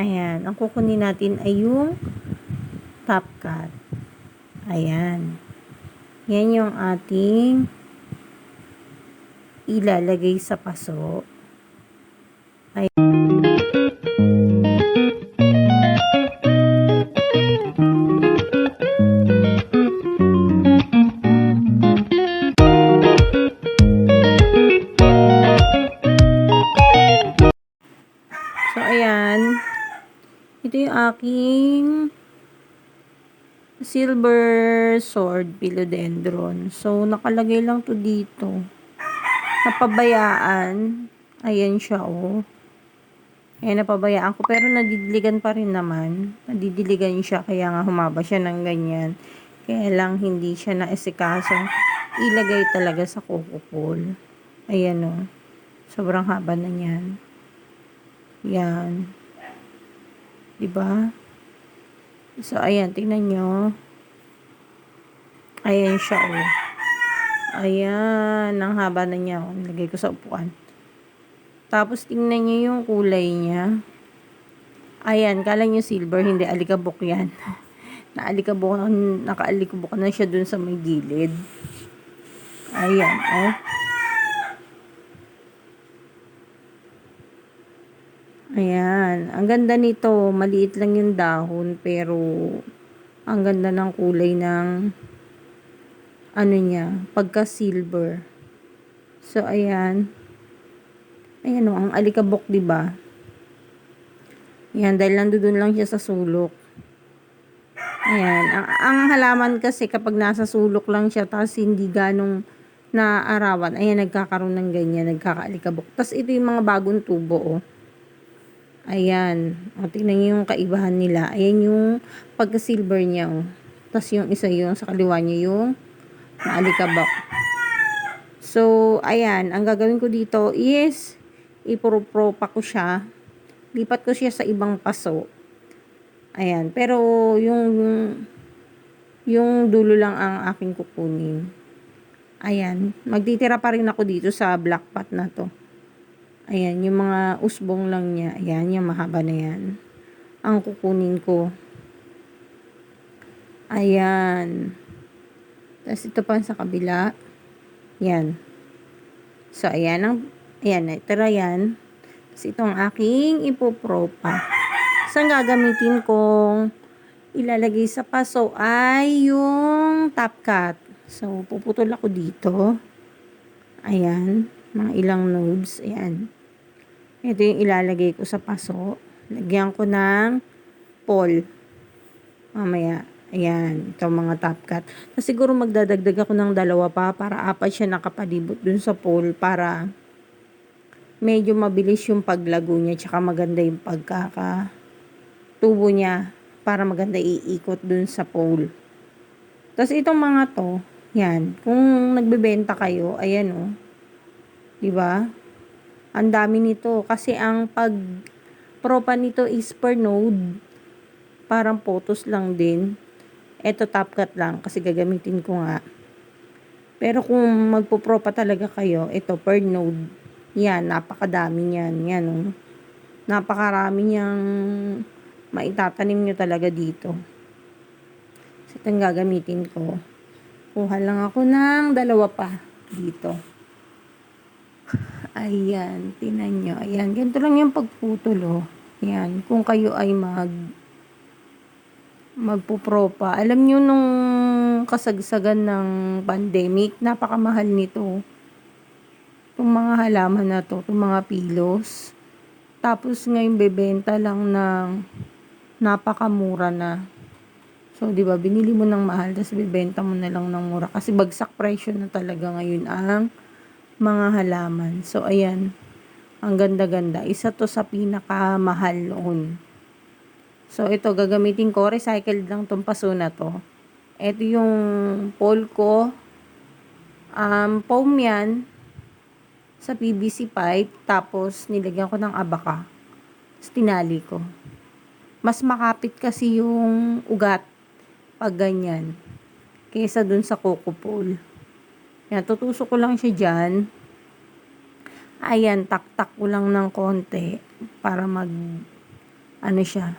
Ayan. Ang kukunin natin ay yung top cut. Ayan. Yan yung ating ilalagay sa paso. So, ayan. Ito yung aking silver sword philodendron. So, nakalagay lang to dito. Napabayaan. Ayan siya, oh. Ayan, napabayaan ko. Pero nadidiligan pa rin naman. Nadidiligan siya. Kaya nga humaba siya ng ganyan. Kaya lang hindi siya naesikaso. Ilagay talaga sa coco. Ayan, oh. Sobrang haba na niyan. Yan. 'Di ba? So ayan, tingnan nyo. Ayan siya oh. Ayan, ang haba na niya. Oh. Lagay ko sa upuan. Tapos tingnan niyo yung kulay niya. Ayan, kala niyo silver, hindi alikabok 'yan. Naalikabok, nakaalikabok na siya dun sa may gilid. Ayan, oh. Ayan. Ang ganda nito. Maliit lang yung dahon. Pero, ang ganda ng kulay ng ano niya. Pagka silver. So, ayan. Ayan o. Ang alikabok, ba? Ayan. Dahil nandoon lang siya sa sulok. Ayan. Ang, ang halaman kasi kapag nasa sulok lang siya tapos hindi ganong naarawan, ayan, nagkakaroon ng ganyan, nagkakaalikabok. Tapos ito yung mga bagong tubo, oh. Ayan. O, tingnan niyo yung kaibahan nila. Ayan yung pagka-silver niya, oh. Tapos yung isa yung sa kaliwa niya yung maalikabok. So, ayan. Ang gagawin ko dito is ipropropa ko siya. Lipat ko siya sa ibang paso. Ayan. Pero, yung yung dulo lang ang aking kukunin. Ayan. Magtitira pa rin ako dito sa black pot na to. Ayan, yung mga usbong lang niya. Ayan, yung mahaba na yan. Ang kukunin ko. Ayan. Tapos ito pa sa kabila. Yan. So, ayan. Ang, ayan, tira yan. Tapos ito ang aking ipopropa. Saan gagamitin kong ilalagay sa paso ay yung top cut. So, puputol ako dito. Ayan mga ilang nodes. Ayan. Ito yung ilalagay ko sa paso. Lagyan ko ng pole. Mamaya. Ayan. Ito mga top cut. Tapos siguro magdadagdag ako ng dalawa pa para apat siya nakapalibot dun sa pole para medyo mabilis yung paglago niya tsaka maganda yung pagkaka tubo niya para maganda iikot dun sa pole. Tapos itong mga to, yan, kung nagbebenta kayo, ayan oh, 'Di ba? Ang dami nito kasi ang pag propa nito is per node. Parang photos lang din. Ito top cut lang kasi gagamitin ko nga. Pero kung magpo-propa talaga kayo, ito per node. Yan, napakadami niyan. Yan, oh. Napakarami niyang maitatanim nyo talaga dito. So, ito gagamitin ko. Kuha lang ako ng dalawa pa dito. Ayan, tinan nyo. Ayan, ganito lang yung pagputol, oh. Ayan, kung kayo ay mag magpupropa. Alam nyo nung kasagsagan ng pandemic, napakamahal nito. Itong mga halaman na to, itong mga pilos. Tapos ngayon bebenta lang ng napakamura na. So, di ba, binili mo ng mahal, tapos bebenta mo na lang ng mura. Kasi bagsak presyo na talaga ngayon ang mga halaman. So, ayan. Ang ganda-ganda. Isa to sa pinakamahal noon. So, ito, gagamitin ko. Recycled lang tong paso na to. Ito yung pole ko. Um, foam yan sa PVC pipe. Tapos, nilagyan ko ng abaka. Tapos, tinali ko. Mas makapit kasi yung ugat pag ganyan. Kaysa dun sa coco pole. Yan, tutusok ko lang siya dyan. Ayan, taktak ko lang ng konti para mag ano siya,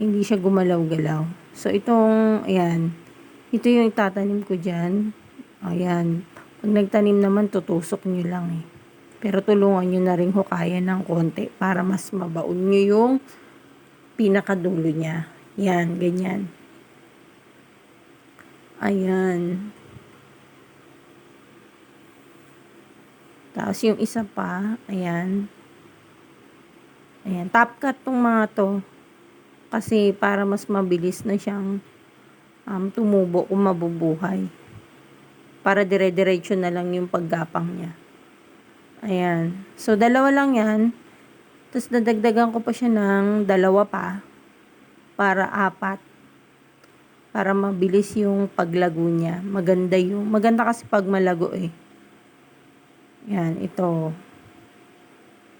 hindi siya gumalaw-galaw. So, itong, ayan, ito yung itatanim ko dyan. Ayan. Pag nagtanim naman, tutusok nyo lang eh. Pero tulungan nyo na rin hukayan ng konti para mas mabaon nyo yung pinakadulo niya. Yan, ganyan. Ayan. Tapos yung isa pa, ayan. Ayan, top cut tong mga to. Kasi para mas mabilis na siyang um, tumubo kung mabubuhay. Para dire-diretso na lang yung paggapang niya. Ayan. So, dalawa lang yan. Tapos, nadagdagan ko pa siya ng dalawa pa. Para apat. Para mabilis yung paglago niya. Maganda yung, maganda kasi pag malago eh. Yan, ito.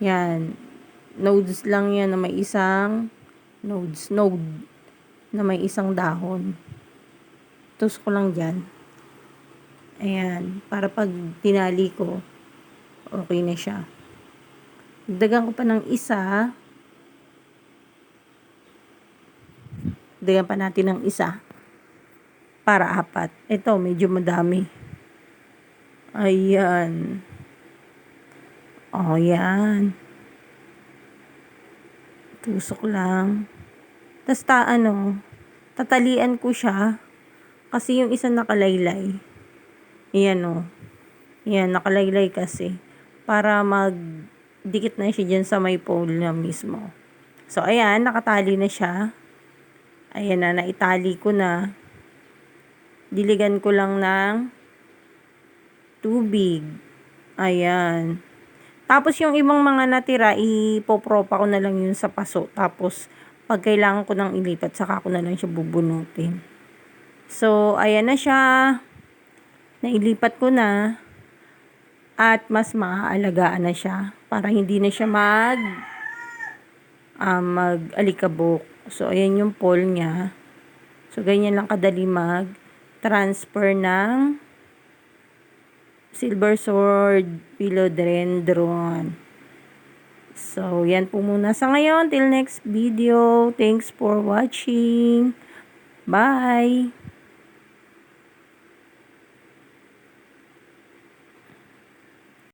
Yan. Nodes lang yan na may isang nodes, node na may isang dahon. Tus ko lang dyan. Ayan. Para pag tinali ko, okay na siya. Dagan ko pa ng isa. Dagan pa natin ng isa. Para apat. Ito, medyo madami. Ayan. Oh, yan. Tusok lang. Tapos ta, ano, tatalian ko siya. Kasi yung isa nakalaylay. Yan o. Yan, nakalaylay kasi. Para mag dikit na siya dyan sa may pole na mismo. So, ayan, nakatali na siya. Ayan na, naitali ko na. Diligan ko lang ng tubig. Ayan. Tapos yung ibang mga natira, ipopropa ko na lang yun sa paso. Tapos, pag kailangan ko nang ilipat, saka ko na lang siya bubunutin. So, ayan na siya. Nailipat ko na. At mas maaalagaan na siya. Para hindi na siya mag uh, mag-alikabok. So, ayan yung pole niya. So, ganyan lang kadali mag-transfer ng silver sword philodendron. So, yan po muna sa ngayon. Till next video. Thanks for watching. Bye!